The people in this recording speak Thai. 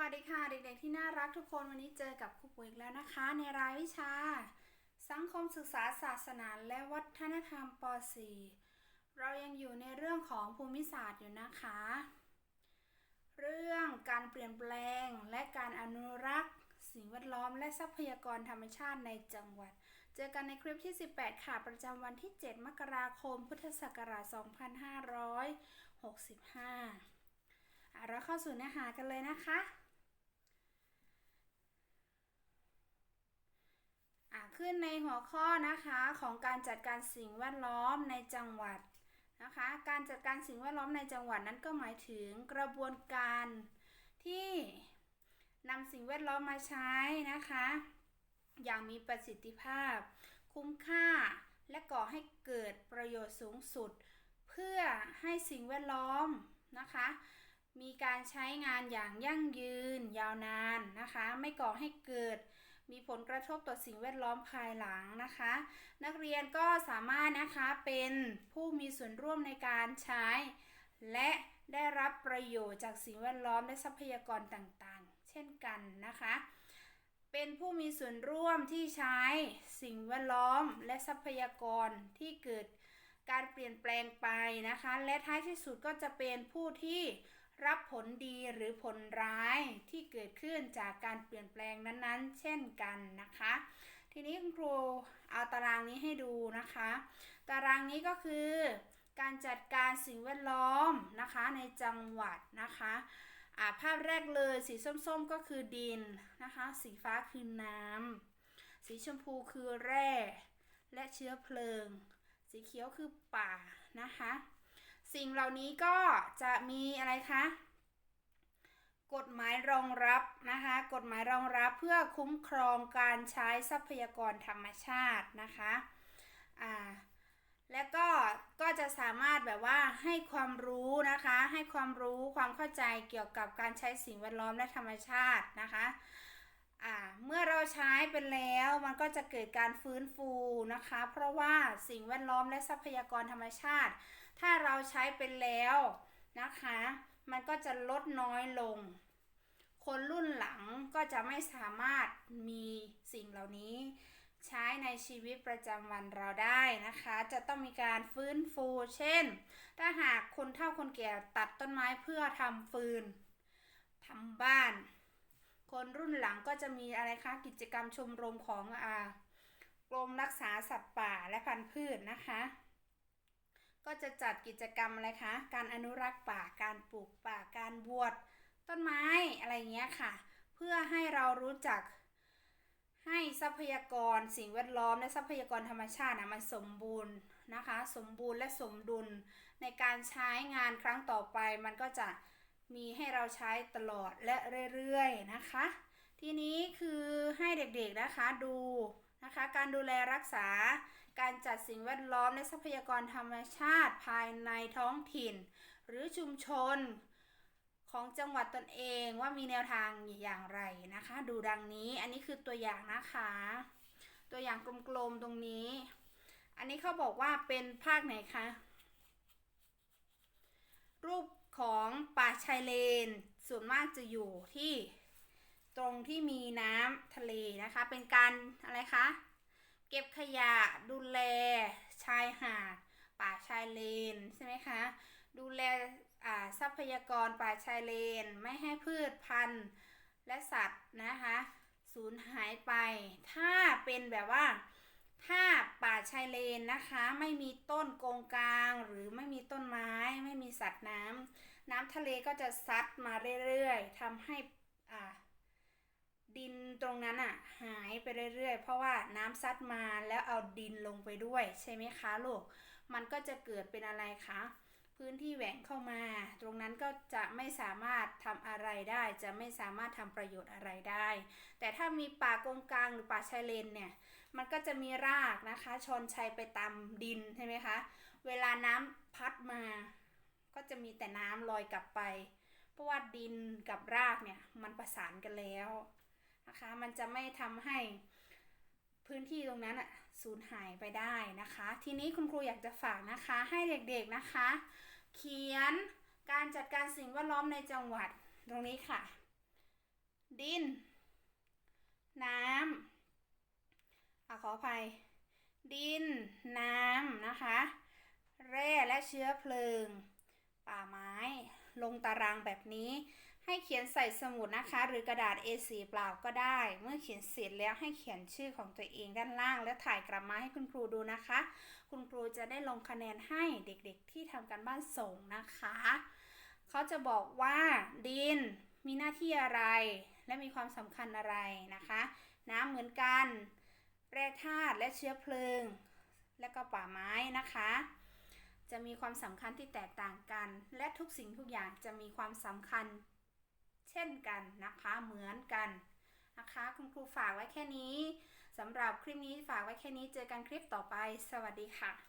วัสดีค่ะ เด็กๆที่น่ารักทุกคนวันนี้เจอกับครูปุ๋ยแล้วนะคะ ในรายวิชา สังคมศึกษาศาสนาและวัฒนธรรมป .4 เรายังอยู่ในเรื่องของภูมิศาสตร์อยู่นะคะ เรื่องการเปลี่ยนแปลงและการอนุรักษ์ สิ่งแวดล้อมและทรัพยากรธรรมชาติในจังหวัด เจอกันในคลิปที่ 18 ค่ะ ประจำวันที่ 7 มกราคม พุทธศักราช 2565เราเข้าสู่เนื้อหากันเลยนะคะ อะ ขึ้นในหัวข้อนะคะของการจัดการสิ่งแวดล้อมในจังหวัดนะคะ การจัดการสิ่งแวดล้อมในจังหวัดนั้นก็หมายถึงกระบวนการที่นำสิ่งแวดล้อมมาใช้นะคะ อย่างมีประสิทธิภาพ คุ้มค่า และก่อให้เกิดประโยชน์สูงสุด เพื่อให้สิ่งแวดล้อมนะคะ มีการใช้งานอย่างยั่งยืนยาวนานนะคะ ไม่ก่อให้เกิด มีผลกระทบต่อสิ่งแวดล้อมภายหลังนะคะ นักเรียนก็สามารถนะคะเป็นผู้มีส่วนร่วมในการใช้ และได้รับประโยชน์จากสิ่งแวดล้อมและทรัพยากรต่างๆ เช่นกันนะคะ เป็นผู้มีส่วนร่วมที่ใช้สิ่งแวดล้อมและทรัพยากรที่เกิดการเปลี่ยนแปลงไปนะคะ และท้ายที่สุดก็จะเป็นผู้ที่ รับผลดีหรือผลร้ายที่เกิดขึ้นจากการเปลี่ยนแปลงนั้นๆ เช่นกันนะคะ ทีนี้คุณครูเอาตารางนี้ให้ดูนะคะ ตารางนี้ก็คือการจัดการสิ่งแวดล้อมนะคะในจังหวัดนะคะอาภาพแรกเลยสีส้มๆก็คือดินนะคะ สีฟ้าคือน้ำสีชมพูคือแร่ และเชื้อเพลิง สีเขียวคือป่านะคะ สิ่งเหล่านี้ก็จะมีอะไรคะ กฎหมายรองรับนะคะ กฎหมายรองรับเพื่อคุ้มครองการใช้ทรัพยากรธรรมชาตินะคะอ่าและก็ก็จะสามารถแบบว่าให้ความรู้นะคะ ให้ความรู้ความเข้าใจเกี่ยวกับการใช้สิ่งแวดล้อมและธรรมชาตินะคะ อ่าเมื่อเราใช้เป็นแล้วมันก็จะเกิดการฟื้นฟูนะคะ เพราะว่าสิ่งแวดล้อมและทรัพยากรธรรมชาติ ถ้าเราใช้เป็นแล้วนะคะ มันก็จะลดน้อยลง คนรุ่นหลังก็จะไม่สามารถมีสิ่งเหล่านี้ ใช้ในชีวิตประจำวันเราได้นะคะ จะต้องมีการฟื้นฟู เช่น ถ้าหากคนเฒ่าคนแก่ตัดต้นไม้เพื่อทำฟืนทำบ้าน คนรุ่นหลังก็จะมีอะไรคะกิจกรรมชมรมของอ่ากรมรักษาสัตว์ป่าและพันธุ์พืชนะคะ ก็จะจัดกิจกรรมอะไรคะ การอนุรักษ์ป่า การปลูกป่า การบวชต้นไม้อะไรเงี้ยค่ะ เพื่อให้เรารู้จักให้ทรัพยากรสิ่งแวดล้อมและทรัพยากรธรรมชาตินะมันสมบูรณ์นะคะ สมบูรณ์และสมดุลในการใช้งานครั้งต่อไปมันก็จะ มีให้เราใช้ตลอดและเรื่อยๆนะคะ ทีนี้คือให้เด็กๆนะคะดูนะคะ การดูแลรักษา การจัดสิ่งแวดล้อมและทรัพยากรธรรมชาติภายในท้องถิ่น หรือชุมชนของจังหวัดตนเองว่ามีแนวทางอย่างไรนะคะ ดูดังนี้อันนี้คือตัวอย่างนะคะ ตัวอย่างกลมๆตรงนี้ อันนี้เขาบอกว่าเป็นภาคไหนคะรูปของป่า ชายเลน ส่วนมากจะอยู่ที่ตรงที่มีน้ำทะเลนะคะ เป็นการอะไรคะ เก็บขยะดูแลชายหาด ป่าชายเลนใช่ไหมคะ ดูแลทรัพยากรป่าชายเลน ไม่ให้พืชพันธุ์และสัตว์นะคะสูญหายไป ถ้าเป็นแบบว่า ถ้าป่าชายเลนนะคะ ไม่มีต้นกงกลาง หรือไม่มีต้นไม้ ไม่มีสัตว์น้ำ น้ำทะเลก็จะซัดมาเรื่อยๆทำให้อ่าดินตรงนั้นอะหายไปเรื่อยๆ เพราะว่าน้ำซัดมาแล้วเอาดินลงไปด้วยใช่ไหมคะลูก มันก็จะเกิดเป็นอะไรคะ พื้นที่แหว่งเข้ามา ตรงนั้นก็จะไม่สามารถทำอะไรได้ จะไม่สามารถทำประโยชน์อะไรได้ แต่ถ้ามีป่ากงกลางหรือป่าชายเลนเนี่ย มันก็จะมีรากนะคะ ชนชัยไปตามดินใช่ไหมคะ เวลาน้ำพัดมา ก็จะมีแต่น้ำลอยกลับไป เพราะว่าดินกับรากเนี่ยมันประสานกันแล้วนะคะ มันจะไม่ทำให้พื้นที่ตรงนั้นอะสูญหายไปได้นะคะ ทีนี้คุณครูอยากจะฝากนะคะให้เด็กๆนะคะ เขียนการจัดการสิ่งแวดล้อมในจังหวัดตรงนี้ค่ะ ดิน น้ำอขออภัย ดิน น้ำนะคะ แร่และเชื้อเพลิง ตารางแบบนี้ ให้เขียนใส่สมุดนะคะ หรือกระดาษ A4 เปล่าก็ได้ เมื่อเขียนเสร็จแล้วให้เขียนชื่อของตัวเองด้านล่าง และถ่ายกลับมาให้คุณครูดูนะคะ คุณครูจะได้ลงคะแนนให้เด็กๆ ที่ทำการบ้านส่งนะคะเขาจะบอกว่าดินมีหน้าที่อะไร และมีความสำคัญอะไรนะคะ น้ำเหมือนกัน แร่ธาตุและเชื้อเพลิง และก็ป่าไม้นะคะ จะมีความสำคัญที่แตกต่างกัน และทุกสิ่งทุกอย่างจะมีความสำคัญ เช่นกันนะคะเหมือนกันนะคะ คุณครูฝากไว้แค่นี้สำหรับคลิปนี้ฝากไว้แค่นี้เจอกันคลิปต่อไป สวัสดีค่ะ